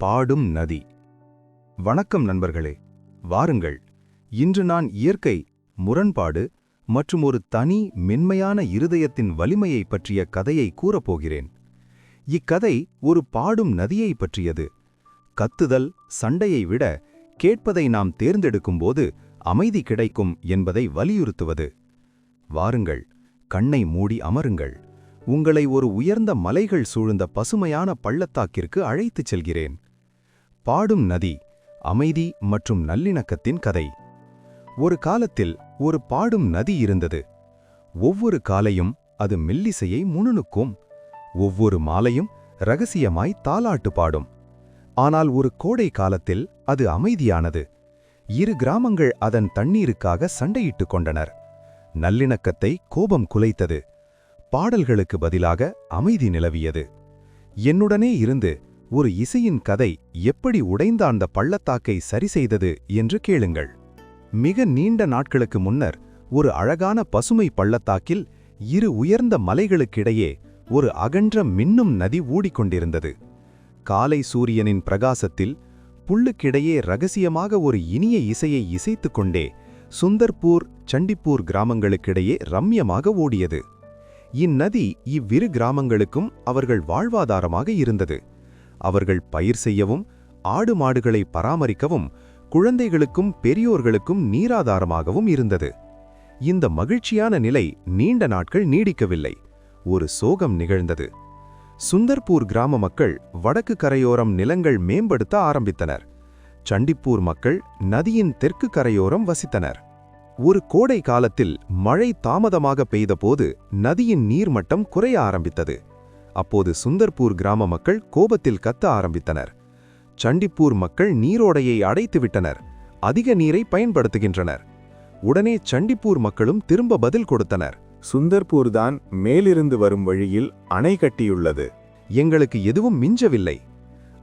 பாடும் நதி. வணக்கம் நண்பர்களே. வாருங்கள். இன்று நான் இயற்கை முரண்பாடு மற்றும் ஒரு தனி மென்மையான இருதயத்தின் வலிமையை பற்றிய கதையை கூறப்போகிறேன். இக்கதை ஒரு பாடும் நதியை பற்றியது. கத்துதல் சண்டையை விட கேட்பதை நாம் தேர்ந்தெடுக்கும்போது அமைதி கிடைக்கும் என்பதை வலியுறுத்துவது. வாருங்கள். கண்ணை மூடி அமருங்கள். உங்களை ஒரு உயர்ந்த மலைகள் சூழ்ந்த பசுமையான பள்ளத்தாக்கிற்கு அழைத்துச் செல்கிறேன். பாடும் நதி அமைதி மற்றும் நல்லிணக்கத்தின் கதை. ஒரு காலத்தில் ஒரு பாடும் நதி இருந்தது. ஒவ்வொரு காலையும் அது மெல்லிசையை முணுணுக்கும். ஒவ்வொரு மாலையும் ரகசியமாய் தாலாட்டு பாடும். ஆனால் ஒரு கோடை காலத்தில் அது அமைதியானது. இரு கிராமங்கள் அதன் தண்ணீருக்காக சண்டையிட்டுக் கொண்டனர். நல்லிணக்கத்தை கோபம் குலைத்தது. பாடல்களுக்கு பதிலாக அமைதி நிலவியது. என்னுடனே இருந்து ஒரு இசையின் கதை எப்படி உடைந்த அந்த பள்ளத்தாக்கை சரி செய்தது என்று கேளுங்கள். மிக நீண்ட நாட்களுக்கு முன்னர் ஒரு அழகான பசுமை பள்ளத்தாக்கில் இரு உயர்ந்த மலைகளுக்கிடையே ஒரு அகன்ற மின்னும் நதி ஊடிக்கொண்டிருந்தது. காலை சூரியனின் பிரகாசத்தில் புல்லுக்கிடையே ரகசியமாக ஒரு இனிய இசையை இசைத்து கொண்டே சுந்தர்பூர் சண்டிப்பூர் கிராமங்களுக்கிடையே ரம்யமாக ஓடியது. இந்நதி இவ்விரு கிராமங்களுக்கும் அவர்கள் வாழ்வாதாரமாக இருந்தது. அவர்கள் பயிர் செய்யவும் ஆடு மாடுகளை பராமரிக்கவும் குழந்தைகளுக்கும் பெரியோர்களுக்கும் நீராதாரமாகவும் இருந்தது. இந்த மகிழ்ச்சியான நிலை நீண்ட நாட்கள் நீடிக்கவில்லை. ஒரு சோகம் நிகழ்ந்தது. சுந்தர்பூர் கிராம மக்கள் வடக்கு கரையோரம் நிலங்கள் மேம்படுத்த ஆரம்பித்தனர். சண்டிப்பூர் மக்கள் நதியின் தெற்கு கரையோரம் வசித்தனர். ஒரு கோடை காலத்தில் மழை தாமதமாக பெய்தபோது நதியின் நீர்மட்டம் குறைய ஆரம்பித்தது. அப்போது சுந்தர்பூர் கிராம மக்கள் கோபத்தில் கத்த ஆரம்பித்தனர். சண்டிப்பூர் மக்கள் நீரோடையை அடைத்துவிட்டனர் அதிக நீரை பயன்படுத்துகின்றனர். உடனே சண்டிப்பூர் மக்களும் திரும்ப பதில் கொடுத்தனர். சுந்தர்பூர் தான் மேலிருந்து வரும் வழியில் அணை கட்டியுள்ளது. எங்களுக்கு எதுவும் மிஞ்சவில்லை.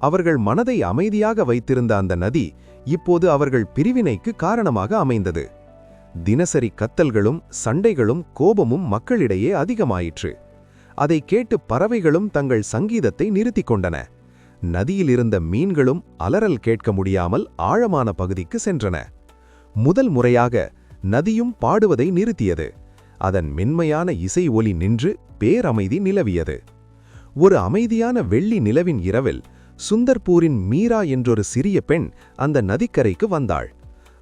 அவர்கள் மனதை அமைதியாக வைத்திருந்த அந்த நதி இப்போது அவர்கள் பிரிவினைக்கு காரணமாக அமைந்தது. தினசரி கத்தல்களும் சண்டைகளும் கோபமும் மக்களிடையே அதிகமாயிற்று. அதை கேட்டு பறவைகளும் தங்கள் சங்கீதத்தை நிறுத்திக் கொண்டன. நதியில் இருந்த மீன்களும் அலறல் கேட்க முடியாமல் ஆழமான பகுதிக்கு சென்றன. முதல் முறையாக நதியும் பாடுவதை நிறுத்தியது. அதன் மென்மையான இசை ஒலி நின்று பேரமைதி நிலவியது. ஒரு அமைதியான வெள்ளி நிலவின் இரவில் சுந்தர்பூரின் மீரா என்றொரு சிறிய பெண் அந்த நதிக்கரைக்கு வந்தாள்.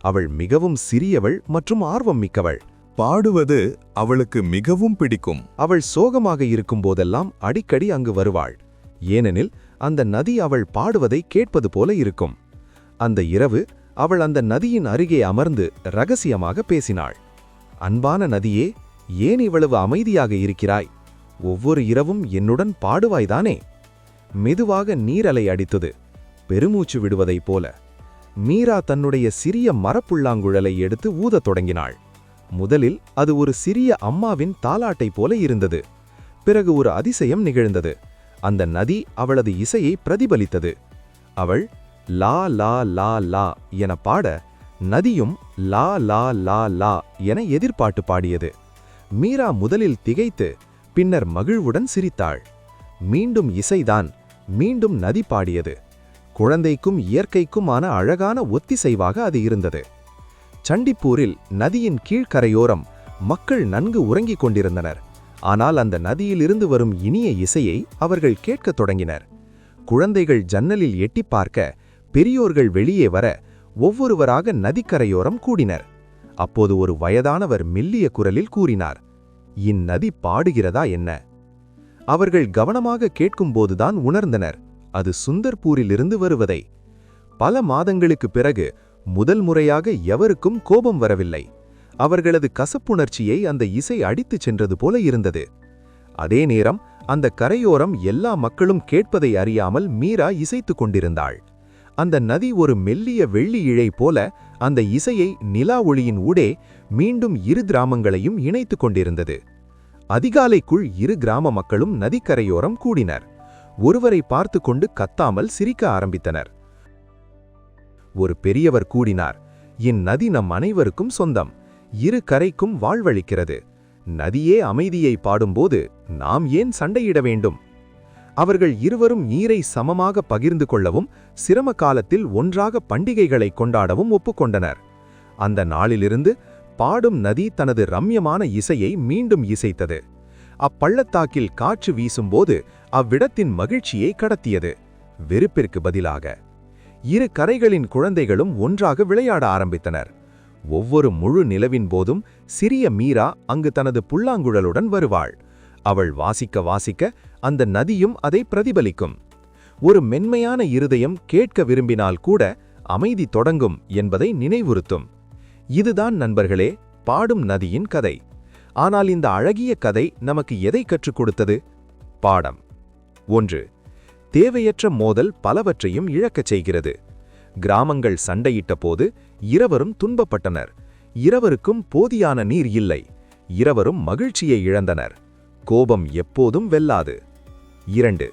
அவள் மிகவும் சிறியவள் மற்றும் ஆர்வம் மிக்கவள். பாடுவது அவளுக்கு மிகவும் பிடிக்கும். அவள் சோகமாக இருக்கும்போதெல்லாம் அடிக்கடி அங்கு வருவாள். ஏனெனில் அந்த நதி அவள் பாடுவதை கேட்பது போல இருக்கும். அந்த இரவு அவள் அந்த நதியின் அருகே அமர்ந்து ரகசியமாக பேசினாள். அன்பான நதியே ஏன் இவ்வளவு அமைதியாக இருக்கிறாய்? ஒவ்வொரு இரவும் என்னுடன் பாடுவாய்தானே? மெதுவாக நீரலை அடித்தது பெருமூச்சு விடுவதைப் போல. மீரா தன்னுடைய சிறிய மரப்புள்ளாங்குழலை எடுத்து ஊதத் தொடங்கினாள். முதலில் அது ஒரு சிறிய அம்மாவின் தாலாட்டை போல இருந்தது. பிறகு ஒரு அதிசயம் நிகழ்ந்தது. அந்த நதி அவளது இசையை பிரதிபலித்தது. அவள் லா லா லா லா என பாட நதியும் லா லா லா லா என எதிர்பாட்டு பாடியது. மீரா முதலில் திகைத்து பின்னர் மகிழ்வுடன் சிரித்தாள். மீண்டும் இசைதான் மீண்டும் நதி பாடியது. குழந்தைக்கும் இயற்கைக்குமான அழகான ஒத்திசைவாக அது இருந்தது. சண்டிப்பூரில் நதியின் கீழ்கரையோரம் மக்கள் நன்கு உறங்கிக் கொண்டிருந்தனர். ஆனால் அந்த நதியிலிருந்து வரும் இனிய இசையை அவர்கள் கேட்கத் தொடங்கினர். குழந்தைகள் ஜன்னலில் எட்டிப் பார்க்க பெரியோர்கள் வெளியே வர ஒவ்வொருவராக நதிக்கரையோரம் கூடினர். அப்போது ஒரு வயதானவர் மெல்லிய குரலில் கூறினார் இந்நதி பாடுகிறதா என்ன? அவர்கள் கவனமாக கேட்கும்போதுதான் உணர்ந்தனர் அது சுந்தர்பூரிலிருந்து வருவதை. பல மாதங்களுக்குப் பிறகு முதல் முறையாக எவருக்கும் கோபம் வரவில்லை. அவர்களது கசப்புணர்ச்சியை அந்த இசை அடித்துச் சென்றது போல இருந்தது. அதே நேரம் அந்த கரையோரம் எல்லா மக்களும் கேட்பதை அறியாமல் மீரா இசைத்துக் கொண்டிருந்தாள். அந்த நதி ஒரு மெல்லிய வெள்ளி இழை போல அந்த இசையை நிலா ஒளியின் ஊடே மீண்டும் இரு கிராமங்களையும் இணைத்துக் கொண்டிருந்தது. அதிகாலைக்குள் இரு கிராம மக்களும் நதிக்கரையோரம் கூடினர். ஒருவரை பார்த்து கொண்டு கத்தாமல் சிரிக்க ஆரம்பித்தனர். ஒரு பெரியவர் கூடினார். இந்நதி நம் அனைவருக்கும் சொந்தம். இரு கரைக்கும் வாழ்வளிக்கிறது. நதியே அமைதியை பாடும்போது நாம் ஏன் சண்டையிட வேண்டும்? அவர்கள் இருவரும் நீரை சமமாக பகிர்ந்து கொள்ளவும் சிரம காலத்தில் ஒன்றாக பண்டிகைகளை கொண்டாடவும் ஒப்புக்கொண்டனர். அந்த நாளிலிருந்து பாடும் நதி தனது ரம்யமான இசையை மீண்டும் இசைத்தது. அப்பள்ளத்தாக்கில் காற்று வீசும்போது அவ்விடத்தின் மகிழ்ச்சியை கடத்தியது. வெறுப்பிற்கு பதிலாக இரு கரைகளின் குழந்தைகளும் ஒன்றாக விளையாட ஆரம்பித்தனர். ஒவ்வொரு முழு நிலவின் போதும் சிறிய மீரா அங்கு தனது புல்லாங்குழலுடன் வருவாள். அவள் வாசிக்க வாசிக்க அந்த நதியும் அதை பிரதிபலிக்கும். ஒரு மென்மையான இருதயம் கேட்க விரும்பினால் கூட அமைதி தொடங்கும் என்பதை நினைவுறுத்தும். இதுதான் நண்பர்களே பாடும் நதியின் கதை. ஆனால் இந்த அழகிய கதை நமக்கு எதை கற்றுக் கொடுத்தது? பாடம். ஒன்று. தேவையற்ற மோதல் பலவற்றையும் இழக்கச் செய்கிறது. கிராமங்கள் சண்டையிட்ட போது இருவரும் துன்பப்பட்டனர். இருவருக்கும் போதியான நீர் இல்லை. இருவரும் மகிழ்ச்சியை இழந்தனர். கோபம் எப்போதும் வெல்லாது. இரண்டு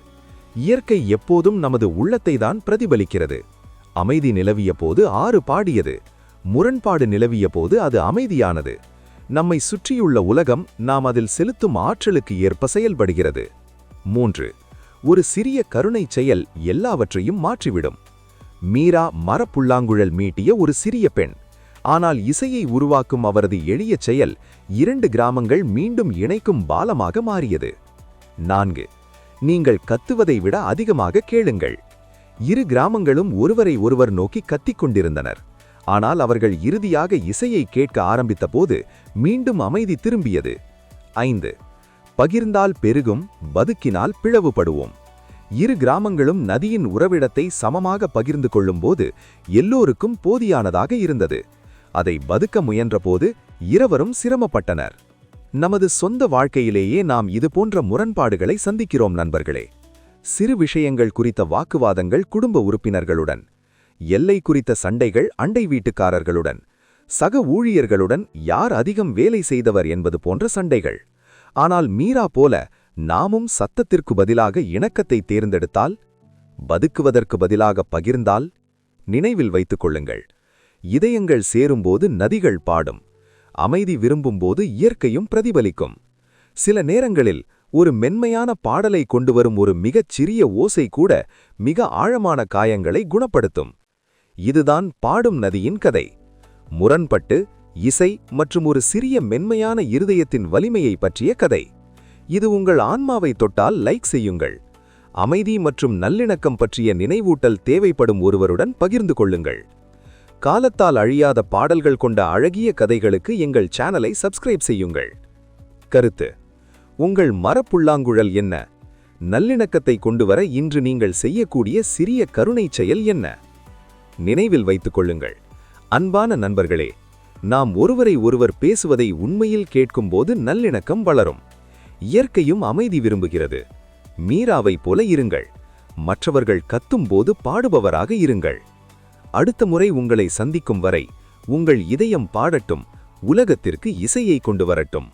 இயற்கை எப்போதும் நமது உள்ளத்தை தான் பிரதிபலிக்கிறது. அமைதி நிலவிய போது ஆறு பாடியது. முரண்பாடு நிலவிய போது அது அமைதியானது. நம்மை சுற்றியுள்ள உலகம் நாம் அதில் செலுத்தும் ஆற்றலுக்கு ஏற்ப செயல்படுகிறது. மூன்று ஒரு சிறிய கருணை செயல் எல்லாவற்றையும் மாற்றிவிடும். மீரா மரப்புல்லாங்குழல் மீட்டிய ஒரு சிறிய பெண். ஆனால் இசையை உருவாக்கும் அவரது எளிய செயல் இரண்டு கிராமங்கள் மீண்டும் இணைக்கும் பாலமாக மாறியது. நான்கு. நீங்கள் கத்துவதை விட அதிகமாக கேளுங்கள். இரு கிராமங்களும் ஒருவரை ஒருவர் நோக்கி கத்திக் கொண்டிருந்தனர். ஆனால் அவர்கள் இறுதியாக இசையை கேட்க ஆரம்பித்தபோது மீண்டும் அமைதி திரும்பியது. ஐந்து. பகிர்ந்தால் பெருகும் பதுக்கினால் பிளவுபடுவோம். இரு கிராமங்களும் நதியின் உறவிடத்தை சமமாக பகிர்ந்து கொள்ளும்போது எல்லோருக்கும் போதியானதாக இருந்தது. அதை பதுக்க முயன்றபோது இருவரும் சிரமப்பட்டனர். நமது சொந்த வாழ்க்கையிலேயே நாம் இதுபோன்ற முரண்பாடுகளை சந்திக்கிறோம் நண்பர்களே. சிறு விஷயங்கள் குறித்த வாக்குவாதங்கள் குடும்ப உறுப்பினர்களுடன் எல்லை குறித்த சண்டைகள் அண்டை வீட்டுக்காரர்களுடன் சக ஊழியர்களுடன் யார் அதிகம் வேலை செய்தவர் என்பது போன்ற சண்டைகள். ஆனால் மீரா போல நாமும் சத்தத்திற்கு பதிலாக இணக்கத்தை தேர்ந்தெடுத்தால் பதுக்குவதற்கு பதிலாக பகிர்ந்தால் நினைவில் வைத்துக் கொள்ளுங்கள். இதயங்கள் சேரும்போது நதிகள் பாடும். அமைதி விரும்பும்போது இயற்கையும் பிரதிபலிக்கும். சில நேரங்களில் ஒரு மென்மையான பாடலை கொண்டு வரும் ஒரு மிகச் சிறிய ஓசை கூட மிக ஆழமான காயங்களை குணப்படுத்தும். இதுதான் பாடும் நதியின் கதை. முரண்பட்டு இசை மற்றும் ஒரு சிறிய மென்மையான இருதயத்தின் வலிமையை பற்றிய கதை. இது உங்கள் ஆன்மாவை தொட்டால் லைக் செய்யுங்கள். அமைதி மற்றும் நல்லிணக்கம் பற்றிய நினைவூட்டல் தேவைப்படும் ஒருவருடன் பகிர்ந்து கொள்ளுங்கள். காலத்தால் அழியாத பாடல்கள் கொண்ட அழகிய கதைகளுக்கு எங்கள் சேனலை சப்ஸ்கிரைப் செய்யுங்கள். கருத்து. உங்கள் மரப்புல்லாங்குழல் என்ன? நல்லிணக்கத்தை கொண்டுவர இன்று நீங்கள் செய்யக்கூடிய சிறிய கருணை செயல் என்ன? நினைவில் வைத்துக் கொள்ளுங்கள். அன்பான நண்பர்களே நாம் ஒருவரை ஒருவர் பேசுவதை உண்மையில் கேட்கும்போது நல்லிணக்கம் வளரும். இயற்கையும் அமைதி விரும்புகிறது. மீராவை போல இருங்கள். மற்றவர்கள் கத்தும்போது பாடுபவராக இருங்கள். அடுத்த முறை உங்களை சந்திக்கும் வரை உங்கள் இதயம் பாடட்டும் உலகத்திற்கு இசையை கொண்டு வரட்டும்.